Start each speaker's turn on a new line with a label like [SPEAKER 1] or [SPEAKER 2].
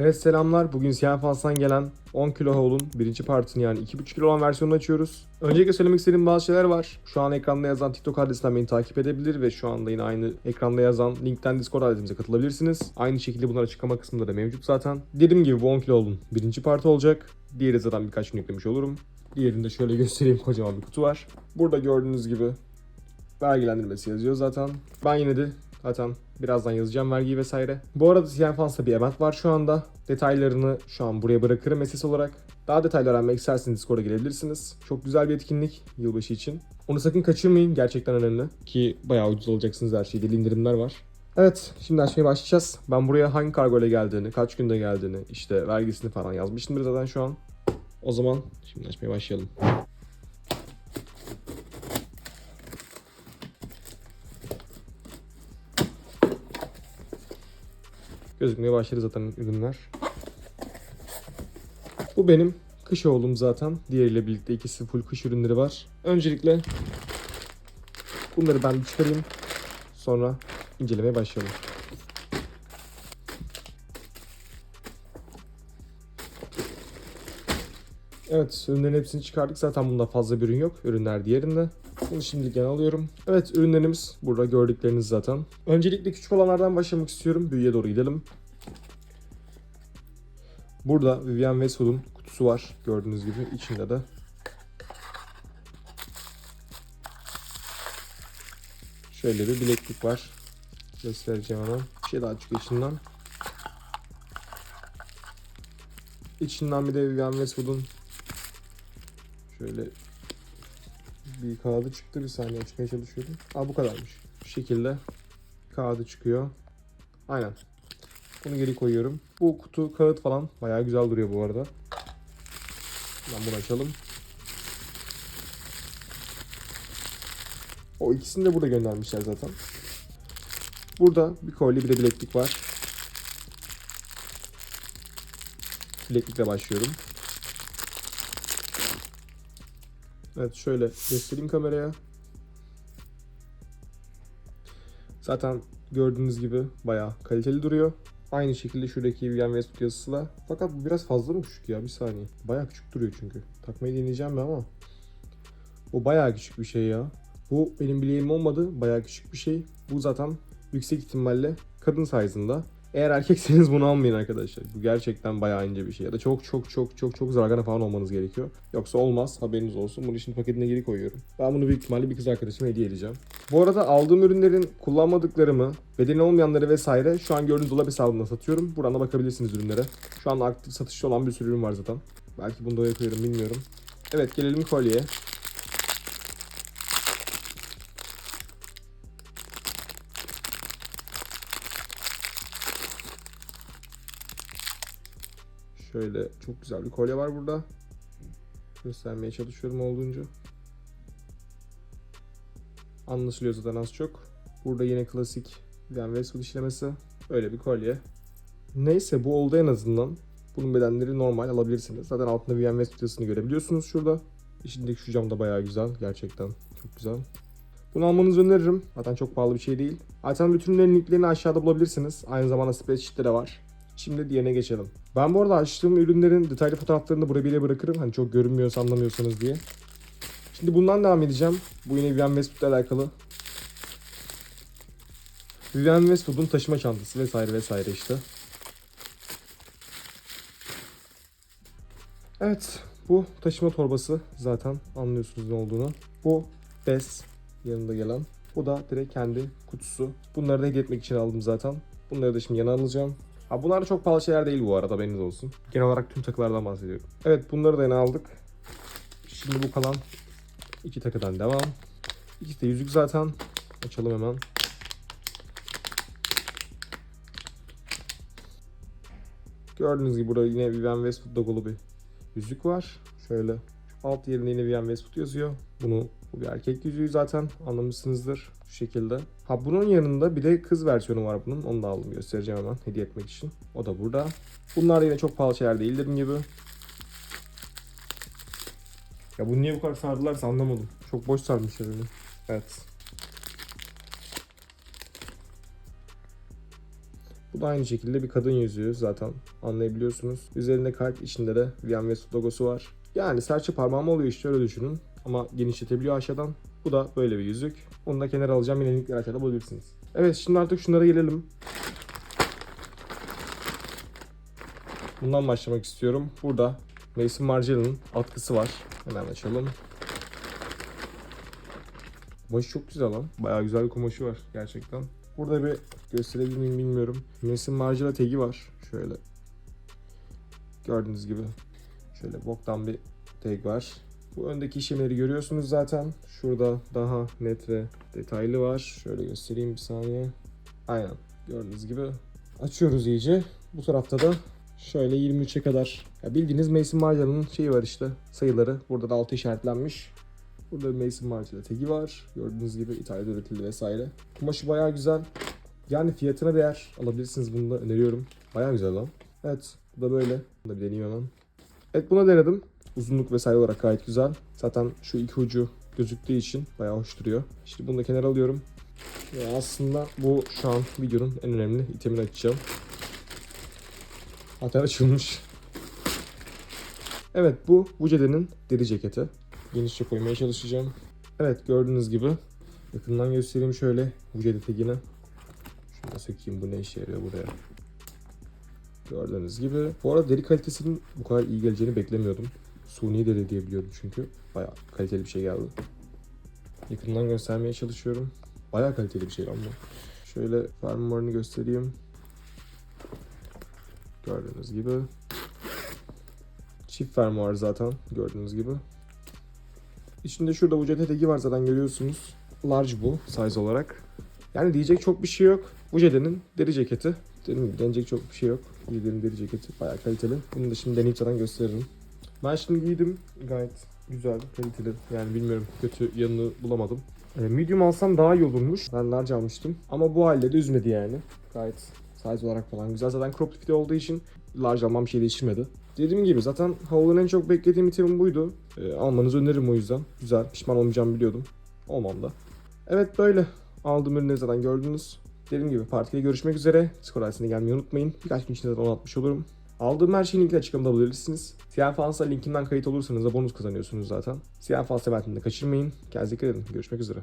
[SPEAKER 1] Evet selamlar. Bugün Siyah Fals'tan gelen 10 kilo havlun birinci partini yani 2,5 kilo olan versiyonunu açıyoruz. Öncelikle söylemek istediğim bazı şeyler var. Şu an ekranda yazan TikTok adresinden beni takip edebilir ve şu anda yine aynı ekranda yazan linkten Discord adresimize katılabilirsiniz. Aynı şekilde bunlar açıklama kısmında da mevcut zaten. Dediğim gibi bu 10 kilo havlun birinci parti olacak. Diğeri zaten birkaç gün yüklemiş olurum. Diğerinde şöyle göstereyim kocaman bir kutu var. Burada gördüğünüz gibi vergilendirmesi yazıyor zaten. Ben yine de zaten birazdan yazacağım vergiyi vesaire. Bu arada Siyan Fans'ta bir event var şu anda. Detaylarını şu an buraya bırakırım SS olarak. Daha detaylı öğrenmek isterseniz Discord'a gelebilirsiniz. Çok güzel bir etkinlik yılbaşı için. Onu sakın kaçırmayın. Gerçekten önemli. Ki bayağı ucuz alacaksınız her şeyde. indirimler var. Evet, şimdi açmaya başlayacağız. Ben buraya hangi kargo ile geldiğini, kaç günde geldiğini, işte vergisini falan yazmıştım zaten şu an. O zaman şimdi açmaya başlayalım. Gözükmeye başladı zaten ürünler. Bu benim kış oğlum zaten. Diğeriyle birlikte ikisi full kış ürünleri var. Öncelikle bunları ben çıkarayım. Sonra incelemeye başlayalım. Evet, ürünlerin hepsini çıkardık. Zaten bunda fazla bir ürün yok. Ürünler diğerinde. Bunu şimdilik alıyorum. Evet, ürünlerimiz burada gördükleriniz zaten. Öncelikle küçük olanlardan başlamak istiyorum. Büyüye doğru gidelim. Burada Vivienne Westwood'un kutusu var. Gördüğünüz gibi içinde de. Şöyle bir bileklik var. Göstereceğim hemen. Bir şey daha çıkıyor içinden. İçinden bir de Vivienne Westwood'un şöyle bir kağıdı çıktı. Bir saniye açmaya çalışıyordum. Aa bu kadarmış. Bu şekilde kağıdı çıkıyor. Aynen. Bunu geri koyuyorum. Bu kutu kağıt falan bayağı güzel duruyor bu arada. Ben bunu açalım. O ikisini de burada göndermişler zaten. Burada bir kolye bir de bileklik var. Bileklikle başlıyorum. Evet şöyle göstereyim kameraya. Zaten gördüğünüz gibi bayağı kaliteli duruyor. Aynı şekilde şuradaki Vivienne Westwood yazısıyla. Fakat bu biraz fazla mı küçük ya? Bir saniye. Bayağı küçük duruyor çünkü. Takmayı deneyeceğim ben ama. Bu bayağı küçük bir şey ya. Bu benim bileğim olmadı. Bayağı küçük bir şey. Bu zaten yüksek ihtimalle kadın size'ında. Eğer erkekseniz bunu almayın arkadaşlar. Bu gerçekten bayağı ince bir şey. Ya da çok çok çok çok çok zargana falan olmanız gerekiyor. Yoksa olmaz. Haberiniz olsun. Bunu şimdi paketine geri koyuyorum. Ben bunu büyük ihtimalle bir kız arkadaşıma hediye edeceğim. Bu arada aldığım ürünlerin kullanmadıklarımı, bedeni olmayanları vesaire şu an gördüğünüz dolap hesabında satıyorum. Buradan da bakabilirsiniz ürünlere. Şu an aktif satışta olan bir sürü ürün var zaten. Belki bunu da koyarım bilmiyorum. Evet gelelim kolyeye. Şöyle çok güzel bir kolye var burada. Göstermeye çalışıyorum olduğunca. Anlaşılıyor zaten az çok. Burada yine klasik Vivienne Westwood işlemesi. Öyle bir kolye. Neyse bu oldu en azından. Bunun bedenleri normal alabilirsiniz. Zaten altında Vivienne Westwood yazısını görebiliyorsunuz şurada. İçindeki şu cam da bayağı güzel. Gerçekten çok güzel. Bunu almanızı öneririm. Zaten çok pahalı bir şey değil. Zaten bütün ürünlerin linklerini aşağıda bulabilirsiniz. Aynı zamanda spreadsheet'te de var. Şimdi diğerine geçelim. Ben bu arada açtığım ürünlerin detaylı fotoğraflarını da buraya bile bırakırım. Hani çok görünmüyorsa anlamıyorsanız diye. Şimdi bundan devam edeceğim. Bu yine Vivienne Westwood'la alakalı. Vivienne Westwood'un taşıma çantası vesaire vesaire işte. Evet, bu taşıma torbası zaten anlıyorsunuz ne olduğunu. Bu bez yanında gelen. Bu da direkt kendi kutusu. Bunları da hediye etmek için aldım zaten. Bunları da şimdi yana alacağım. Ha bunlar da çok pahalı şeyler değil bu arada haberiniz olsun. Genel olarak tüm takılardan bahsediyorum. Evet bunları da yana aldık. Şimdi bu kalan iki takıdan devam. İkisi de yüzük zaten. Açalım hemen. Gördüğünüz gibi burada yine Vivienne Westwood logolu bir yüzük var. Şöyle alt yerinde yine Vivienne Westwood yazıyor. Bunu bu bir erkek yüzüğü zaten anlamışsınızdır şu şekilde. Ha bunun yanında bir de kız versiyonu var bunun. Onu da aldım göstereceğim hemen hediye etmek için. O da burada. Bunlar yine çok pahalı şeyler değil dediğim gibi. Ya bunu niye bu kadar sardılarsa anlamadım. Çok boş sarmışlar onu. Evet. Bu da aynı şekilde bir kadın yüzüğü zaten anlayabiliyorsunuz. Üzerinde kalp içinde de Westwood logosu var. Yani serçe parmağım oluyor işte öyle düşünün. Ama genişletebiliyor aşağıdan. Bu da böyle bir yüzük. Onu da kenara alacağım. Yine linkleri aşağıda bulabilirsiniz. Evet şimdi artık şunlara gelelim. Bundan başlamak istiyorum. Burada Mason Marjolie'nin atkısı var. Hemen açalım. Kumaşı çok güzel lan. Bayağı güzel bir kumaşı var gerçekten. Burada bir gösterebilir miyim bilmiyorum. Mason Margiela tagi var. Şöyle. Gördüğünüz gibi. Şöyle boktan bir tag var. Bu öndeki işlemleri görüyorsunuz zaten. Şurada daha net ve detaylı var. Şöyle göstereyim bir saniye. Aynen. Gördüğünüz gibi. Açıyoruz iyice. Bu tarafta da şöyle 23'e kadar. Ya bildiğiniz Mason Margiela'nın şeyi var işte. Sayıları. Burada da altı işaretlenmiş. Burada Mason Margiela tagi var. Gördüğünüz gibi İtalya'da üretildi vesaire. Kumaşı bayağı güzel. Yani fiyatına değer. Alabilirsiniz bunu da öneriyorum. Bayağı güzel lan. Evet. Bu da böyle. Bunu da bir deneyeyim hemen. Evet buna denedim. Uzunluk vesaire olarak gayet güzel. Zaten şu iki ucu gözüktüğü için bayağı hoş duruyor. Şimdi bunu da kenara alıyorum. Ve aslında bu şu an videonun en önemli itemini açacağım. Hatta açılmış. Evet bu Vucede'nin deri ceketi. Genişçe koymaya çalışacağım. Evet gördüğünüz gibi yakından göstereyim şöyle Vucede tagini. Şunu da sökeyim bu ne işe yarıyor buraya. Gördüğünüz gibi. Bu arada deri kalitesinin bu kadar iyi geleceğini beklemiyordum. Suni deri diye biliyordum çünkü. Bayağı kaliteli bir şey geldi. Yakından göstermeye çalışıyorum. Bayağı kaliteli bir şey lan bu. Şöyle fermuarını göstereyim. Gördüğünüz gibi. Çift fermuar zaten gördüğünüz gibi. İçinde şurada ucet tagi var zaten görüyorsunuz. Large bu size olarak. Yani diyecek çok bir şey yok. Ucede'nin deri ceketi. Dediğim gibi denecek çok bir şey yok. Ucede'nin deri ceketi bayağı kaliteli. Bunu da şimdi deneyip zaten gösteririm. Ben şimdi giydim. Gayet güzel, kaliteli. Yani bilmiyorum kötü yanını bulamadım. E, medium alsam daha iyi olurmuş. Ben large almıştım. Ama bu halde de üzmedi yani. Gayet size olarak falan güzel. Zaten crop fit olduğu için large almam bir şey değiştirmedi. Dediğim gibi zaten Howl'un en çok beklediğim itemim buydu. E, almanızı öneririm o yüzden. Güzel. Pişman olmayacağımı biliyordum. Olmam da. Evet böyle. Aldığım ürünleri zaten gördünüz. Dediğim gibi partiye görüşmek üzere. Skor gelmeyi unutmayın. Birkaç gün içinde onu atmış olurum. Aldığım her şeyin linkini açıklamada bulabilirsiniz. Siyah Falsa linkinden kayıt olursanız da bonus kazanıyorsunuz zaten. Siyah Falsa kaçırmayın. Kendinize dikkat edin. Görüşmek üzere.